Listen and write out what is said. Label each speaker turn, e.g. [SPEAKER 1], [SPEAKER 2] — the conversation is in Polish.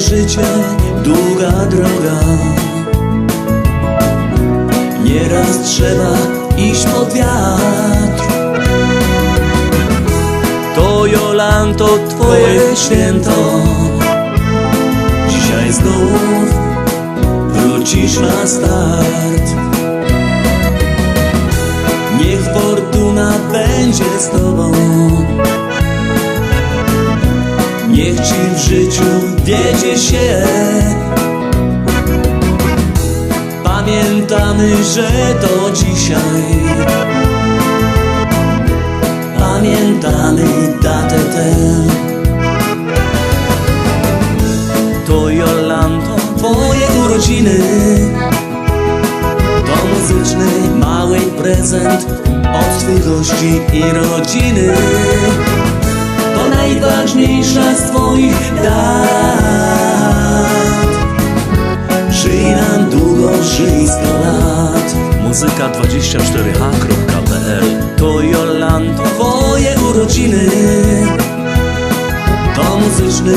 [SPEAKER 1] życie długa droga. Nieraz trzeba iść pod wiatr. To Jolanto twoje święto. Dzisiaj znów wrócisz na start. Niech fortuna będzie z tobą. Niech ci w życiu wiedzie się. Pamiętamy, że to dzisiaj. Pamiętamy datę tę. To Jolanto, twoje urodziny. To muzyczny mały prezent Od twych gości i rodziny. To najważniejsza z twoich czyli lat. Muzyka24h.pl To Jolantowoje urodziny.
[SPEAKER 2] To muzyczny